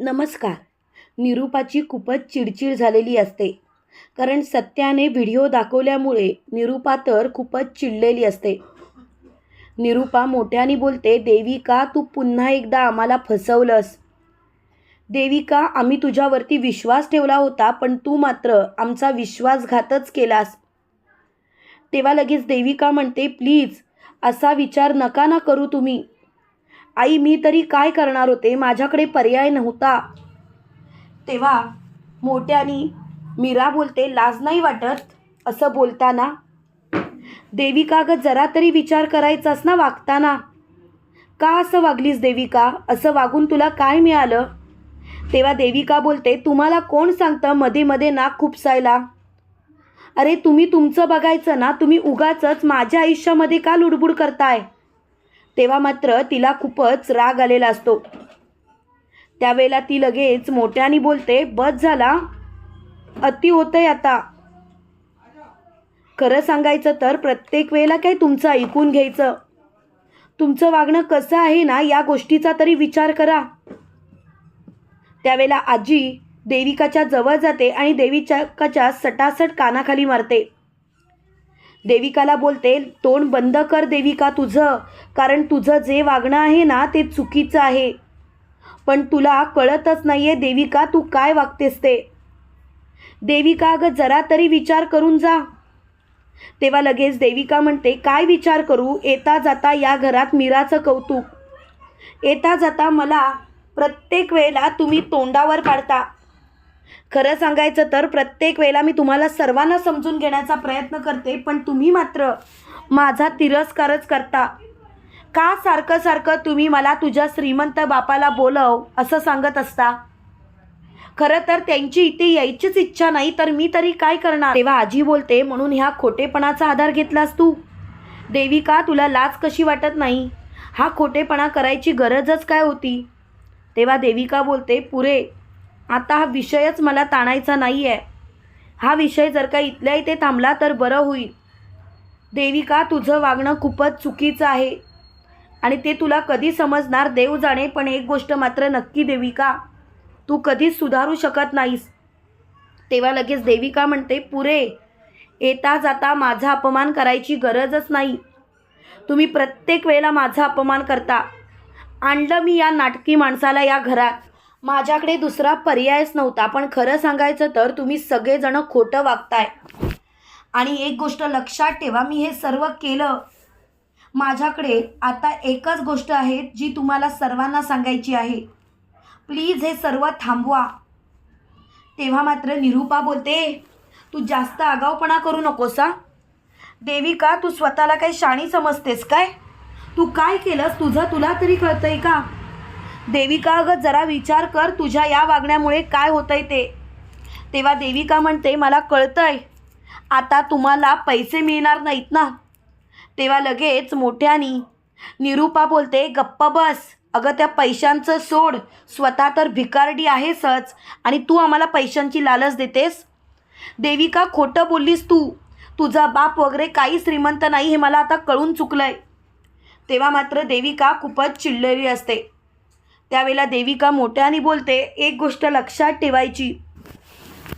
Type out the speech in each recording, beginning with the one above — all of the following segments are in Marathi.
नमस्कार. निरूपाची खूपच चिडचिड झालेली असते. कारण सत्याने व्हिडिओ दाखवल्यामुळे निरूपा तर खूपच चिडलेली असते. निरूपा मोठ्याने बोलते देविका तू पुन्हा एकदा आम्हाला फसवलंस. देविका आम्ही तुझ्यावरती विश्वास ठेवला होता पण तू मात्र आमचा विश्वासघातच केलास. तेव्हा लगेच देविका म्हणते प्लीज असा विचार नका ना करू तुम्ही. आई मी तरी काय करणार होते? माझ्याकडे पर्याय नव्हता. तेव्हा मोठ्यानी मीरा बोलते लाज नाही वाटत? असं बोलताना. देविका ग जरा तरी विचार करायचास ना वागताना. का असं वागलीस देविका? असं वागून तुला काय मिळालं? तेव्हा देविका बोलते तुम्हाला कोण सांगतं मध्ये मध्ये नाक खुपसायला? अरे तुम्ही तुमचं बघायचं ना? तुम्ही उगाच माझ्या आयुष्यामध्ये का लुडबुड करताय? तेव्हा मात्र तिला खूपच राग आलेला असतो. त्यावेळेला ती लगेच मोठ्याने बोलते बस झाला. अति होतंय आता. खरं सांगायचं तर प्रत्येक वेळेला काय तुमचं ऐकून घ्यायचं. तुमचं वागणं कसं आहे ना या गोष्टीचा तरी विचार करा. त्यावेळेला आजी देविकाच्या जवळ जाते आणि देविकाच्या सटासट कानाखाली मारते. देविकाला बोलते तोंड बंद कर देविका तुझं कारण तुझं जे वागणं आहे ना ते चुकीचं आहे. पण तुला कळतच नाही आहे देविका तू काय वागतेस ते? देविका अगं जरा तरी विचार करून जा. तेव्हा लगेच देविका म्हणते काय विचार करू? येता जाता या घरात मीराचं कौतुक. येता जाता मला प्रत्येक वेळेला तुम्ही तोंडावर काढता खरं सांगायचं तर प्रत्येक वेळेला मी तुम्हाला सर्वांना समजून घेण्याचा प्रयत्न करते पण तुम्ही मात्र माझा तिरस्कारच करता. का सारखं सारखं तुम्ही मला तुझ्या श्रीमंत बापाला बोलव असं सांगत असता? खरं तर त्यांची इथे यायचीच इच्छा नाही तर मी तरी काय करणार? तेव्हा आजी बोलते म्हणून ह्या खोटेपणाचा आधार घेतलास तू? देविका तुला लाज कशी वाटत नाही? हा खोटेपणा करायची गरजच काय होती? तेव्हा देविका बोलते पुरे आता हा विषयच मला ताणायचा नाही आहे हा विषय जर का इथल्या इथे थांबला तर बरं होईल. देविका तुझं वागणं खूपच चुकीचं आहे. आणि ते तुला कधी समजणार देव जाणे पण एक गोष्ट मात्र नक्की देविका तू कधीच सुधारू शकत नाहीस. तेव्हा लगेच देविका म्हणते पुरे येता जाता माझा अपमान करायची गरजच नाही. तुम्ही प्रत्येक वेळेला माझा अपमान करता. आणलं मी या नाटकी माणसाला या घरात. माझ्याकडे दुसरा पर्यायच नव्हता. पण खरं सांगायचं तर तुम्ही सगळेजणं खोटं वागताय. आणि एक गोष्ट लक्षात ठेवा मी हे सर्व केलं. माझ्याकडे आता एकच गोष्ट आहे जी तुम्हाला सर्वांना सांगायची आहे. प्लीज हे सर्व थांबवा. तेव्हा मात्र निरूपा बोलते तू जास्त आगाऊपणा करू नकोस हा. देविका तू स्वतःला काही शाणी समजतेस काय? तू काय केलंस? तुझं तुला तरी कळतंय का? देविका अगं जरा विचार कर तुझ्या या वागण्यामुळे काय होतंय ते. तेव्हा देविका म्हणते मला कळतंय. आता तुम्हाला पैसे मिळणार नाहीत ना. तेव्हा लगेच मोठ्यानी निरूपा बोलते गप्प बस. अगं त्या पैशांचं सोड. स्वतः तर भिकारडी आहेसच. आणि तू आम्हाला पैशांची लालच देतेस? देविका खोटं बोललीस तू. तुझा बाप वगैरे काही श्रीमंत नाही हे मला आता कळून चुकलं आहे तेव्हा मात्र देविका खूपच चिडलेली असते. त्यावेळेला देविका मोठ्याने बोलते एक गोष्ट लक्षात ठेवायची.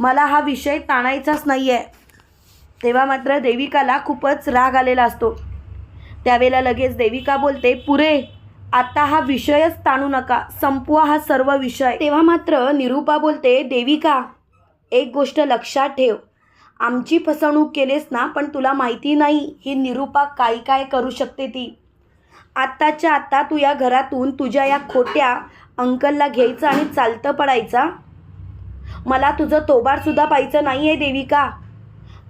मला हा विषय ताणायचाच नाही आहे तेव्हा मात्र देविकाला खूपच राग आलेला असतो. त्यावेळेला लगेच देविका बोलते पुरे आता हा विषयच ताणू नका. संपवा हा सर्व विषय. तेव्हा मात्र निरूपा बोलते देविका एक गोष्ट लक्षात ठेव. आमची फसवणूक केलीस ना पण तुला माहिती नाही ही निरूपा काय काय करू शकते ती. आत्ताच्या आत्ता तू या घरातून तुझ्या या खोट्या अंकलला घ्यायचं आणि चालतं पडायचा? मला तुझं तोबारसुद्धा पाहायचं नाही आहे देविका.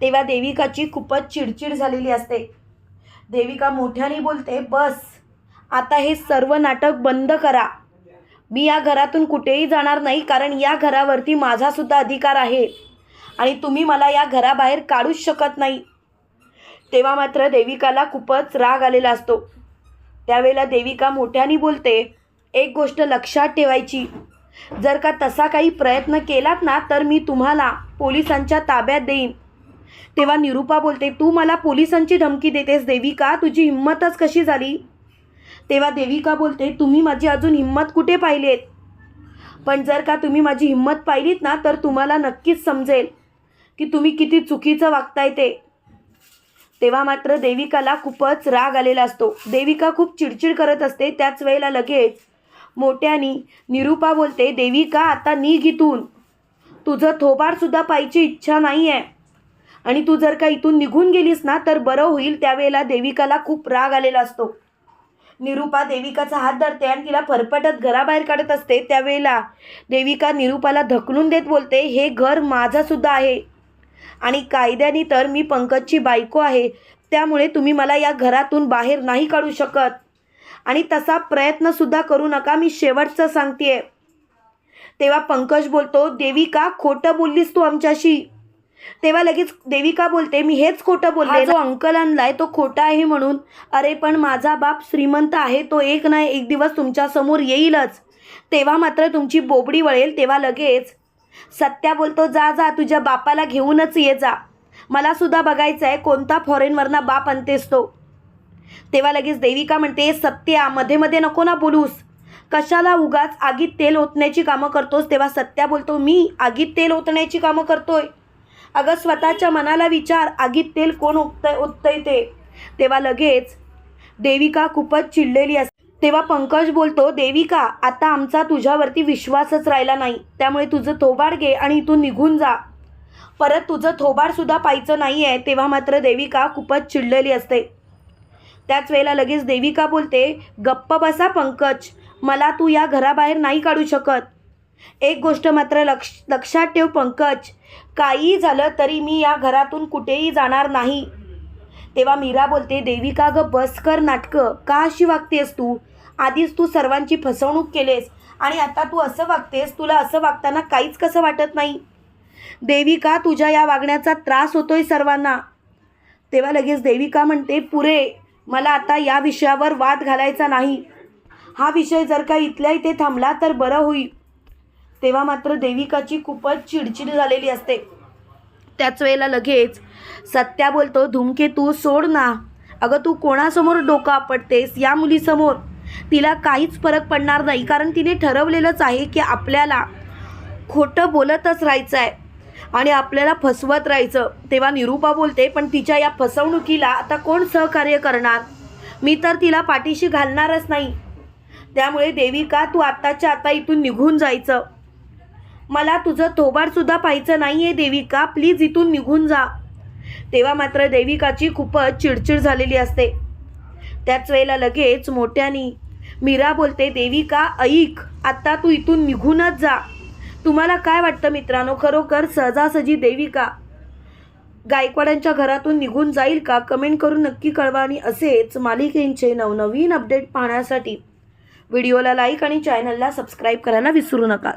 तेव्हा देविकाची खूपच चिडचिड झालेली असते. देविका मोठ्याने बोलते बस आता हे सर्व नाटक बंद करा. मी या घरातून कुठेही जाणार नाही कारण या घरावरती माझासुद्धा अधिकार आहे आणि तुम्ही मला या घराबाहेर काढूच शकत नाही. तेव्हा मात्र देविकाला खूपच राग आलेला असतो. त्यावेळेला देविका मोठ्याने बोलते एक गोष्ट लक्षात ठेवायची. जर का तसा काही प्रयत्न केलात ना तर मी तुम्हाला पोलिसांच्या ताब्यात देईन. तेव्हा निरूपा बोलते तू मला पोलिसांची धमकी देतेस देविका? तुझी हिंमतच कशी झाली? तेव्हा देविका बोलते तुम्ही माझी अजून हिंमत कुठे पाहिलीत? पण जर का तुम्ही माझी हिंमत पाहिलीत ना तर तुम्हाला नक्कीच समजेल की तुम्ही किती चुकीचं वागताय ते. तेव्हा मात्र देविकाला खूपच राग आलेला असतो. देविका खूप चिडचिड करत असते. त्याच वेळेला लगेच मोठ्यानी निरूपा बोलते देविका आता निघ इथून. तुझं थोबारसुद्धा पाहिजे इच्छा नाही आहे आणि तू जर का इथून निघून गेलीस ना तर बरं होईल. त्यावेळेला देविकाला खूप राग आलेला असतो. निरूपा देविकाचा हात धरते आणि तिला फरफटत घराबाहेर काढत असते. त्यावेळेला देविका निरूपाला धकलून देत बोलते हे घर माझंसुद्धा आहे. आणि कायद्याने तर मी पंकजची बायको आहे त्यामुळे तुम्ही मला या घरातून बाहेर नाही काढू शकत. आणि तसा प्रयत्नसुद्धा करू नका मी शेवटचं सांगतेय. तेव्हा पंकज बोलतो देविका खोटं बोललीस तू आमच्याशी. तेव्हा लगेच देविका बोलते मी हेच खोटं बोलले जो अंकल आणलाय तो खोटा आहे म्हणून. अरे पण माझा बाप श्रीमंत आहे तो एक नाही एक दिवस तुमच्यासमोर येईलच. तेव्हा मात्र तुमची बोबडी वळेल तेव्हा लगेच सत्या बोलतो जा जा तुझ्या बापाला घेऊनच ये जा. मला सुद्धा बघायचं आहे कोणता फॉरेनवरना बाप आणतेस तो. तेव्हा लगेच देविका म्हणते सत्या मध्ये मध्ये नको ना बोलूस. कशाला उगाच आगीत तेल ओतण्याची कामं करतोस? तेव्हा सत्या बोलतो मी आगीत तेल ओतण्याची कामं करतोय. अगं स्वतःच्या मनाला विचार आगीत तेल कोण ओतय ओततंय ते. तेव्हा लगेच देविका खूपच चिडलेली असते. तेव्हा पंकज बोलतो देविका आता आमचा तुझ्यावरती विश्वासच राहिला नाही. त्यामुळे तुझं थोबाड घे आणि इथून निघून जा. परत तुझं थोबाडसुद्धा पाहायचं नाही आहे तेव्हा मात्र देविका खूपच चिडलेली असते. त्याच वेळेला लगेच देविका बोलते गप्प बसा पंकज मला तू या घराबाहेर नाही काढू शकत. एक गोष्ट मात्र लक्ष लक्षात ठेव पंकज काही झालं तरी मी या घरातून कुठेही जाणार नाही. तेव्हा मीरा बोलते देविका ग बस कर नाटकं. का अशी वागतेस तू? आधीच तू सर्वांची फसवणूक केलेस आणि आता तू असं वागतेस तुला असं वागताना काहीच कसं वाटत नाही. देविका तुझ्या या वागण्याचा त्रास होतोय सर्वांना. तेव्हा लगेच देविका म्हणते पुरे मला आता या विषयावर वाद घालायचा नाही. हा विषय जर का इथल्या इथे थांबला तर बरं होईल. तेव्हा मात्र देविकाची खूपच चिडचिड झालेली असते. त्याच वेळेला लगेच सत्या बोलतो धुमके तू सोड ना. अगं तू कोणासमोर डोकं आपटतेस? या मुलीसमोर. तिला काहीच फरक पडणार नाही कारण तिने ठरवलेलंच आहे की आपल्याला खोटं बोलतच राहायचं आहे आणि आपल्याला फसवत राहायचं. तेव्हा निरूपा बोलते पण तिच्या या फसवणुकीला आता कोण सहकार्य करणार? मी तर तिला पाठीशी घालणारच नाही. त्यामुळे देविका तू आत्ताच्या आता इथून निघून जायचं? मला तुझं थोबाडसुद्धा पाहायचं नाही आहे देविका प्लीज इथून निघून जा. तेव्हा मात्र देविकाची खूपच चिडचिड झालेली असते. त्याच वेळेला लगेच मोठ्यानी मीरा बोलते देविका ऐक आत्ता तू इथून निघूनच जा. तुम्हाला काय वाटतं मित्रांनो खरोखर सहजासहजी देविका गायकवाडांच्या घरातून निघून जाईल का? कमेंट करून नक्की कळवा आणि असेच मालिकेंचे नवनवीन अपडेट पाहण्यासाठी व्हिडिओला लाईक आणि चॅनलला सबस्क्राईब करायला विसरू नका.